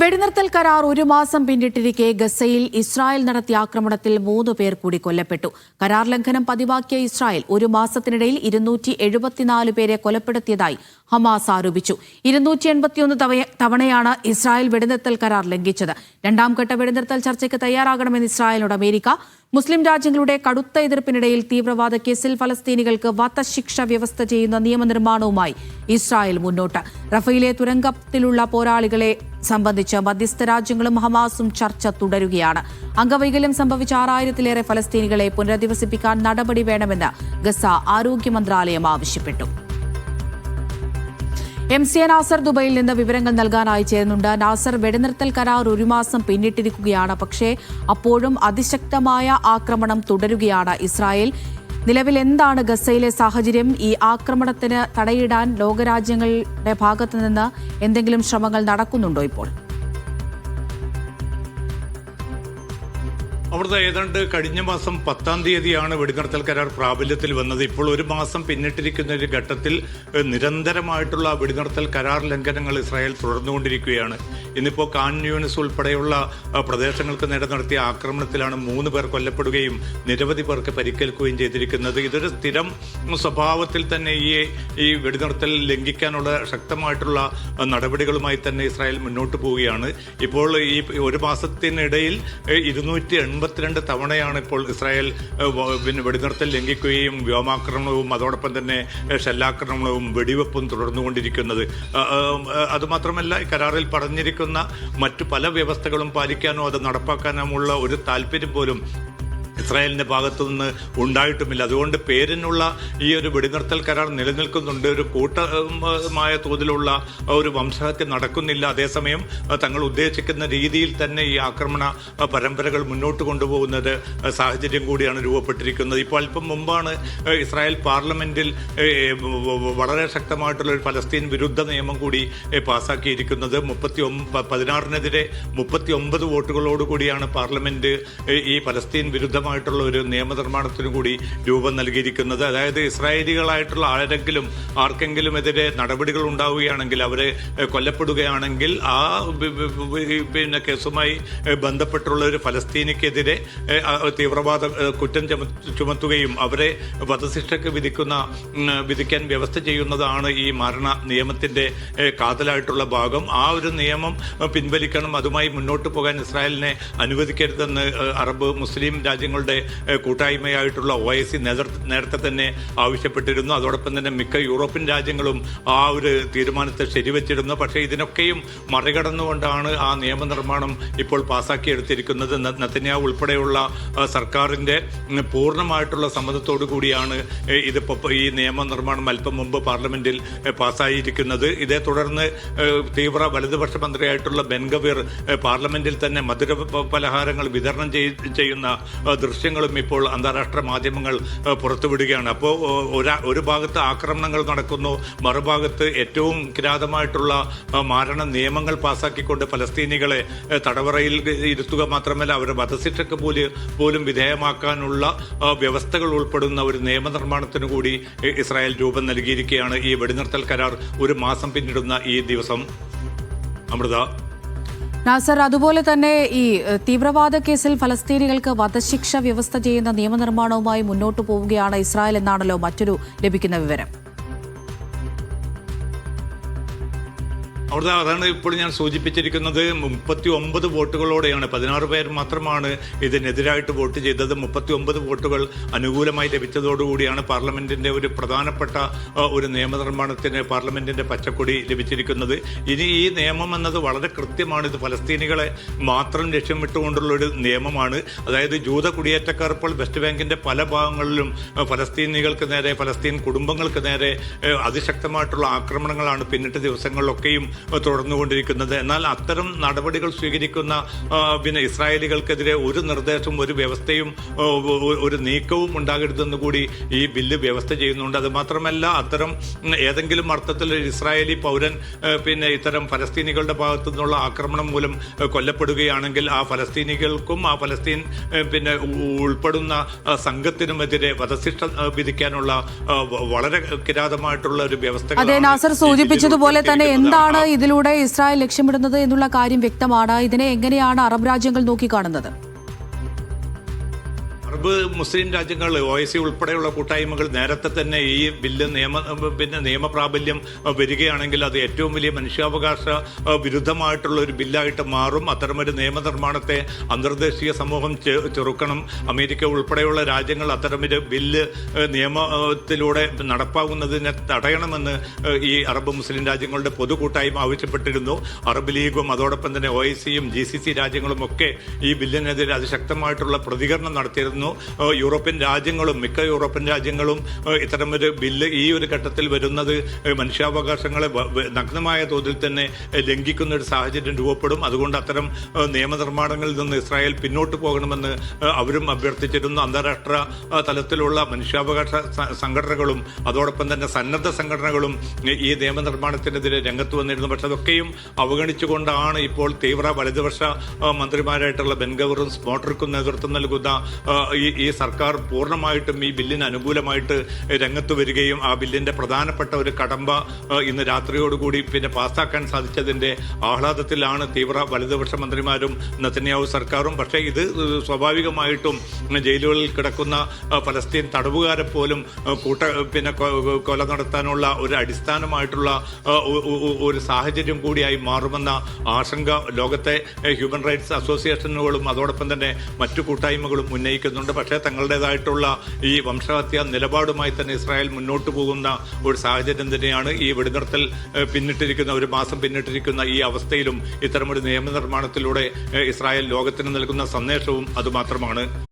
വെടിനിർത്തൽ കരാർ ഒരു മാസം പിന്നിട്ടിരിക്കെ ഗസയിൽ ഇസ്രായേൽ നടത്തിയ ആക്രമണത്തിൽ മൂന്ന് പേർ കൂടി കൊല്ലപ്പെട്ടു. കരാർ ലംഘനം പതിവാക്കിയ ഇസ്രായേൽ ഒരു മാസത്തിനിടയിൽ ഇരുന്നൂറ്റി എഴുപത്തിനാല് പേരെ കൊലപ്പെടുത്തിയതായി ഹമാസ് ആരോപിച്ചു. ഇരുന്നൂറ്റി എൺപത്തിയൊന്ന് തവണയാണ് ഇസ്രായേൽ വെടിനിർത്തൽ കരാർ ലംഘിച്ചത്. രണ്ടാം ഘട്ട വെടിനിർത്തൽ ചർച്ചയ്ക്ക് തയ്യാറാകണമെന്ന് ഇസ്രായേലിനോട് അമേരിക്ക മുസ്ലിം രാജ്യങ്ങളുടെ കടുത്ത എതിർപ്പിനിടയിൽ തീവ്രവാദ കേസിൽ ഫലസ്തീനികൾക്ക് വധശിക്ഷ വ്യവസ്ഥ ചെയ്യുന്ന നിയമനിർമ്മാണവുമായി ഇസ്രായേൽ മുന്നോട്ട്. റഫയിലെ തുരങ്കത്തിലുള്ള പോരാളികളെ സംബന്ധിച്ച് മധ്യസ്ഥ രാജ്യങ്ങളും ഹമാസും ചർച്ച തുടരുകയാണ്. അംഗവൈകല്യം സംഭവിച്ച ആറായിരത്തിലേറെ ഫലസ്തീനികളെ പുനരധിവസിപ്പിക്കാൻ നടപടി വേണമെന്ന് ഗസ ആരോഗ്യ മന്ത്രാലയം ആവശ്യപ്പെട്ടു. എം സി എ നാസർ ദുബൈയിൽ നിന്ന് വിവരങ്ങൾ നൽകാനായി ചേരുന്നുണ്ട്. നാസർ വെടിനിർത്തൽ കരാർ ഒരു മാസം പിന്നിട്ടിരിക്കുകയാണ്. പക്ഷേ അപ്പോഴും അതിശക്തമായ ആക്രമണം തുടരുകയാണ് ഇസ്രായേൽ. നിലവിൽ എന്താണ് ഗസയിലെ സാഹചര്യം? ഈ ആക്രമണത്തിന് തടയിടാൻ ലോകരാജ്യങ്ങളുടെ ഭാഗത്തു നിന്ന് എന്തെങ്കിലും ശ്രമങ്ങൾ നടക്കുന്നുണ്ടോ ഇപ്പോൾ? അവിടുത്തെ ഏതാണ്ട് കഴിഞ്ഞ മാസം പത്താം തീയതിയാണ് വെടിനിർത്തൽ കരാർ പ്രാബല്യത്തിൽ വന്നത്. ഇപ്പോൾ ഒരു മാസം പിന്നിട്ടിരിക്കുന്ന ഒരു ഘട്ടത്തിൽ നിരന്തരമായിട്ടുള്ള വെടിനിർത്തൽ കരാർ ലംഘനങ്ങൾ ഇസ്രായേൽ തുടർന്നുകൊണ്ടിരിക്കുകയാണ്. ഇന്നിപ്പോൾ കാൻ യൂണിസ് ഉൾപ്പെടെയുള്ള പ്രദേശങ്ങൾക്ക് നേരെ നടത്തിയ ആക്രമണത്തിലാണ് മൂന്ന് പേർ കൊല്ലപ്പെടുകയും നിരവധി പേർക്ക് പരിക്കേൽക്കുകയും ചെയ്തിരിക്കുന്നത്. ഇതൊരു സ്ഥിരം സ്വഭാവത്തിൽ തന്നെ ഈ ഈ വെടിനിർത്തൽ ലംഘിക്കാനുള്ള ശക്തമായിട്ടുള്ള നടപടികളുമായി തന്നെ ഇസ്രായേൽ മുന്നോട്ട് പോവുകയാണ്. ഇപ്പോൾ ഈ ഒരു മാസത്തിനിടയിൽ ഇരുന്നൂറ്റി എൺപത്തിരണ്ട് തവണയാണ് ഇപ്പോൾ ഇസ്രായേൽ പിന്നെ വെടിനിർത്തൽ ലംഘിക്കുകയും വ്യോമാക്രമണവും അതോടൊപ്പം തന്നെ ഷെല്ലാക്രമണവും വെടിവെപ്പും തുടർന്നുകൊണ്ടിരിക്കുന്നത്. അതുമാത്രമല്ല കരാറിൽ പറഞ്ഞിരിക്കുന്ന മറ്റു പല വ്യവസ്ഥകളും പാലിക്കാനോ അത് നടപ്പാക്കാനുമുള്ള ഒരു താല്പര്യം പോലും ഇസ്രായേലിന്റെ ഭാഗത്തു നിന്ന് ഉണ്ടായിട്ടുമില്ല. അതുകൊണ്ട് പേരിനുള്ള ഈ ഒരു വെടിനിർത്തൽ കരാർ നിലനിൽക്കുന്നുണ്ട്. ഒരു കൂട്ടമായ തോതിലുള്ള ഒരു വംശഹത്യ നടക്കുന്നില്ല. അതേസമയം തങ്ങൾ ഉദ്ദേശിക്കുന്ന രീതിയിൽ തന്നെ ഈ ആക്രമണ പരമ്പരകൾ മുന്നോട്ട് കൊണ്ടുപോകുന്നത് സാഹചര്യം കൂടിയാണ് രൂപപ്പെട്ടിരിക്കുന്നത്. ഇപ്പോൾ അല്പം മുമ്പാണ് ഇസ്രായേൽ പാർലമെന്റിൽ വളരെ ശക്തമായിട്ടുള്ള ഒരു ഫലസ്തീൻ വിരുദ്ധ നിയമം കൂടി പാസ്സാക്കിയിരിക്കുന്നത് മുപ്പത്തി പതിനാറിനെതിരെ മുപ്പത്തി ഒമ്പത് വോട്ടുകളോടുകൂടിയാണ് പാർലമെന്റ് ഈ ഫലസ്തീൻ വിരുദ്ധമായിട്ടുള്ള ഒരു നിയമനിർമ്മാണത്തിനു കൂടി രൂപം നൽകിയിരിക്കുന്നത്. അതായത് ഇസ്രായേലികളായിട്ടുള്ള ആരെങ്കിലും ആർക്കെങ്കിലും എതിരെ നടപടികൾ ഉണ്ടാവുകയാണെങ്കിൽ അവരെ കൊല്ലപ്പെടുകയാണെങ്കിൽ ആ പിന്നെ കേസുമായി ബന്ധപ്പെട്ടുള്ള ഒരു ഫലസ്തീനിക്കെതിരെ തീവ്രവാദ കുറ്റം ചുമത്തുകയും അവരെ വധശിക്ഷയ്ക്ക് വിധിക്കുന്ന വിധിക്കാൻ വ്യവസ്ഥ ചെയ്യുന്നതാണ് ഈ മരണ നിയമത്തിന്റെ കാതലായിട്ടുള്ള ഭാഗം. ആ ഒരു നിയമം പിൻവലിക്കണം അതുമായി മുന്നോട്ട് പോകാൻ ഇസ്രായേലിനെ അനുവദിക്കരുതെന്ന് അറബ് മുസ്ലിം രാജ്യങ്ങളുടെ കൂട്ടായ്മയായിട്ടുള്ള ഒ ഐ സി നേരത്തെ തന്നെ ആവശ്യപ്പെട്ടിരുന്നു. അതോടൊപ്പം തന്നെ മിക്ക യൂറോപ്യൻ രാജ്യങ്ങളും ആ ഒരു തീരുമാനത്തെ ശരിവച്ചിരുന്നു. പക്ഷേ ഇതിനൊക്കെയും മറികടന്നുകൊണ്ടാണ് ആ നിയമനിർമ്മാണം ഇപ്പോൾ പാസാക്കിയെടുത്തിരിക്കുന്നത്. നത്തന്യാവ് ഉൾപ്പെടെയുള്ള സർക്കാരിന്റെ പൂർണമായിട്ടുള്ള സമ്മതത്തോടു കൂടിയാണ് ഇതിപ്പോൾ ഇതിപ്പോ ഈ നിയമനിർമ്മാണം അല്പം മുമ്പ് പാർലമെന്റിൽ പാസ്സായിരിക്കുന്നത് ഇതേ തുടർന്ന് തീവ്ര വലതുപക്ഷ മന്ത്രിയായിട്ടുള്ള ബെൻഗവീർ പാർലമെന്റിൽ തന്നെ മധുര പലഹാരങ്ങൾ വിതരണം ചെയ്യുന്ന ദൃശ്യങ്ങളും ഇപ്പോൾ അന്താരാഷ്ട്ര മാധ്യമങ്ങൾ പുറത്തുവിടുകയാണ്. അപ്പോൾ ഒരാ- ഒരു ഭാഗത്ത് ആക്രമണങ്ങൾ നടക്കുന്നു മറുഭാഗത്ത് ഏറ്റവും കിരാതമായിട്ടുള്ള മാരണ നിയമങ്ങൾ പാസാക്കിക്കൊണ്ട് ഫലസ്തീനികളെ തടവറയിൽ ഇരുത്തുക മാത്രമല്ല അവരെ വധശിക്ഷക്ക് പോലും പോലും വിധേയമാക്കാനുള്ള വ്യവസ്ഥകൾ ഉൾപ്പെടുന്ന ഒരു നിയമനിർമ്മാണത്തിന് കൂടി ഇസ്രായേൽ രൂപം നൽകിയിരിക്കുകയാണ് ഈ വെടിനിർത്തൽ കരാർ ഒരു മാസം പിന്നിടുന്ന ഈ ദിവസം. അമൃത. നാസർ അതുപോലെ തന്നെ ഈ തീവ്രവാദ കേസിൽ ഫലസ്തീനികൾക്ക് വധശിക്ഷ വ്യവസ്ഥ ചെയ്യുന്ന നിയമനിർമ്മാണവുമായി മുന്നോട്ടു പോവുകയാണ് ഇസ്രായേൽ എന്നാണല്ലോ മറ്റൊരു ലഭിക്കുന്ന വിവരം. അവിടെ അതാണ് ഇപ്പോൾ ഞാൻ സൂചിപ്പിച്ചിരിക്കുന്നത് മുപ്പത്തി ഒമ്പത് വോട്ടുകളോടെയാണ്. പതിനാറ് പേർ മാത്രമാണ് ഇതിനെതിരായിട്ട് വോട്ട് ചെയ്തത്. മുപ്പത്തി ഒമ്പത് വോട്ടുകൾ അനുകൂലമായി ലഭിച്ചതോടുകൂടിയാണ് പാർലമെന്റിന്റെ ഒരു പ്രധാനപ്പെട്ട ഒരു നിയമനിർമ്മാണത്തിന് പാർലമെന്റിന്റെ പച്ചക്കൊടി ലഭിച്ചിരിക്കുന്നത്. ഇനി ഈ നിയമം എന്നത് വളരെ കൃത്യമാണ്. ഇത് ഫലസ്തീനികളെ മാത്രം ലക്ഷ്യം വിട്ടുകൊണ്ടുള്ള ഒരു നിയമമാണ്. അതായത് ജൂത കുടിയേറ്റക്കാർ ഇപ്പോൾ വെസ്റ്റ് ബാങ്കിന്റെ പല ഭാഗങ്ങളിലും ഫലസ്തീനികൾക്ക് നേരെ ഫലസ്തീൻ കുടുംബങ്ങൾക്ക് നേരെ അതിശക്തമായിട്ടുള്ള ആക്രമണങ്ങളാണ് പിന്നിട്ട് ദിവസങ്ങളിലൊക്കെയും തുടർന്നുകൊണ്ടിരിക്കുന്നത്. എന്നാൽ അത്തരം നടപടികൾ സ്വീകരിക്കുന്ന പിന്നെ ഇസ്രായേലികൾക്കെതിരെ ഒരു നിർദ്ദേശവും ഒരു വ്യവസ്ഥയും ഒരു നീക്കവും ഉണ്ടാകരുതെന്ന് കൂടി ഈ ബില്ല് വ്യവസ്ഥ ചെയ്യുന്നുണ്ട്. അത് മാത്രമല്ല അത്തരം ഏതെങ്കിലും അർത്ഥത്തിൽ ഇസ്രായേലി പൗരൻ പിന്നെ ഇത്തരം ഫലസ്തീനികളുടെ ഭാഗത്തു നിന്നുള്ള ആക്രമണം മൂലം കൊല്ലപ്പെടുകയാണെങ്കിൽ ആ ഫലസ്തീനികൾക്കും ആ ഫലസ്തീൻ പിന്നെ ഉൾപ്പെടുന്ന സംഘത്തിനുമെതിരെ വധശിക്ഷ വിധിക്കാനുള്ള വളരെ കിരാതമായിട്ടുള്ള ഒരു വ്യവസ്ഥ അതെ നാസർ സൂചിപ്പിച്ചതുപോലെ തന്നെ എന്താണ് ഇതിലൂടെ ഇസ്രായേൽ ലക്ഷ്യമിടുന്നത് എന്നുള്ള കാര്യം വ്യക്തമാണ്. ഇതിനെ എങ്ങനെയാണ് അറബ് രാജ്യങ്ങൾ നോക്കിക്കാണുന്നത്? അറബ് മുസ്ലിം രാജ്യങ്ങൾ ഒ എ സി ഉൾപ്പെടെയുള്ള കൂട്ടായ്മകൾ നേരത്തെ തന്നെ ഈ ബില്ല് നിയമ പിന്നെ നിയമപ്രാബല്യം വരികയാണെങ്കിൽ അത് ഏറ്റവും വലിയ മനുഷ്യാവകാശ വിരുദ്ധമായിട്ടുള്ള ഒരു ബില്ലായിട്ട് മാറും. അത്തരമൊരു നിയമനിർമ്മാണത്തെ അന്തർദേശീയ സമൂഹം ചെറുക്കണം. അമേരിക്ക ഉൾപ്പെടെയുള്ള രാജ്യങ്ങൾ അത്തരമൊരു ബില്ല് നിയമത്തിലൂടെ നടപ്പാകുന്നതിനെ തടയണമെന്ന് ഈ അറബ് മുസ്ലിം രാജ്യങ്ങളുടെ പൊതുകൂട്ടായ്മ ആവശ്യപ്പെട്ടിരുന്നു. അറബ് ലീഗും അതോടൊപ്പം തന്നെ ഒ ഐ സിയും ജി സി സി രാജ്യങ്ങളും ഒക്കെ ഈ ബില്ലിനെതിരെ അതിശക്തമായിട്ടുള്ള പ്രതികരണം നടത്തിയിരുന്നു. ഏഹ് യൂറോപ്യൻ രാജ്യങ്ങളും മിക്ക യൂറോപ്യൻ രാജ്യങ്ങളും ഇത്തരമൊരു ബില്ല് ഈ ഒരു ഘട്ടത്തിൽ വരുന്നത് മനുഷ്യാവകാശങ്ങളെ നഗ്നമായ തോതിൽ തന്നെ ലംഘിക്കുന്ന ഒരു സാഹചര്യം രൂപപ്പെടും. അതുകൊണ്ട് അത്തരം നിയമനിർമ്മാണങ്ങളിൽ നിന്ന് ഇസ്രായേൽ പിന്നോട്ട് പോകണമെന്ന് അവരും അഭ്യർത്ഥിച്ചിരുന്നു. അന്താരാഷ്ട്ര തലത്തിലുള്ള മനുഷ്യാവകാശ സംഘടനകളും അതോടൊപ്പം തന്നെ സന്നദ്ധ സംഘടനകളും ഈ നിയമനിർമ്മാണത്തിനെതിരെ രംഗത്ത് വന്നിരുന്നു. പക്ഷെ അതൊക്കെയും അവഗണിച്ചുകൊണ്ടാണ് ഇപ്പോൾ തീവ്ര വലതുപക്ഷ മന്ത്രിമാരായിട്ടുള്ള ബെൻഗവറും സ്മോട്ടർക്കും നേതൃത്വം നൽകുന്ന ഈ ഈ സർക്കാർ പൂർണമായിട്ടും ഈ ബില്ലിന് അനുകൂലമായിട്ട് രംഗത്ത് വരികയും ആ ബില്ലിന്റെ പ്രധാനപ്പെട്ട ഒരു കടമ്പ ഇന്ന് രാത്രിയോടുകൂടി പിന്നെ പാസ്സാക്കാൻ സാധിച്ചതിന്റെ ആഹ്ലാദത്തിലാണ് തീവ്ര വലതുപക്ഷ മന്ത്രിമാരും നത്തന്യാവ് സർക്കാരും. പക്ഷേ ഇത് സ്വാഭാവികമായിട്ടും ജയിലുകളിൽ കിടക്കുന്ന ഫലസ്തീൻ തടവുകാരെ പോലും കൂട്ട പിന്നെ കൊല നടത്താനുള്ള ഒരു അടിസ്ഥാനമായിട്ടുള്ള ഒരു സാഹചര്യം കൂടിയായി മാറുമെന്ന ആശങ്ക ലോകത്തെ ഹ്യൂമൻ റൈറ്റ്സ് അസോസിയേഷനുകളും അതോടൊപ്പം തന്നെ മറ്റു കൂട്ടായ്മകളും ഉന്നയിക്കുന്നുണ്ട്. പക്ഷേ തങ്ങളുടേതായിട്ടുള്ള ഈ വംശഹത്യ നിലപാടുമായി തന്നെ ഇസ്രായേൽ മുന്നോട്ട് പോകുന്ന ഒരു സാഹചര്യം തന്നെയാണ് ഈ വെടിനിർത്തൽ പിന്നിട്ടിരിക്കുന്ന ഒരു മാസം പിന്നിട്ടിരിക്കുന്ന ഈ അവസ്ഥയിലും ഇത്തരമൊരു നിയമനിർമ്മാണത്തിലൂടെ ഇസ്രായേൽ ലോകത്തിന് നൽകുന്ന സന്ദേശവും അതുമാത്രമാണ്.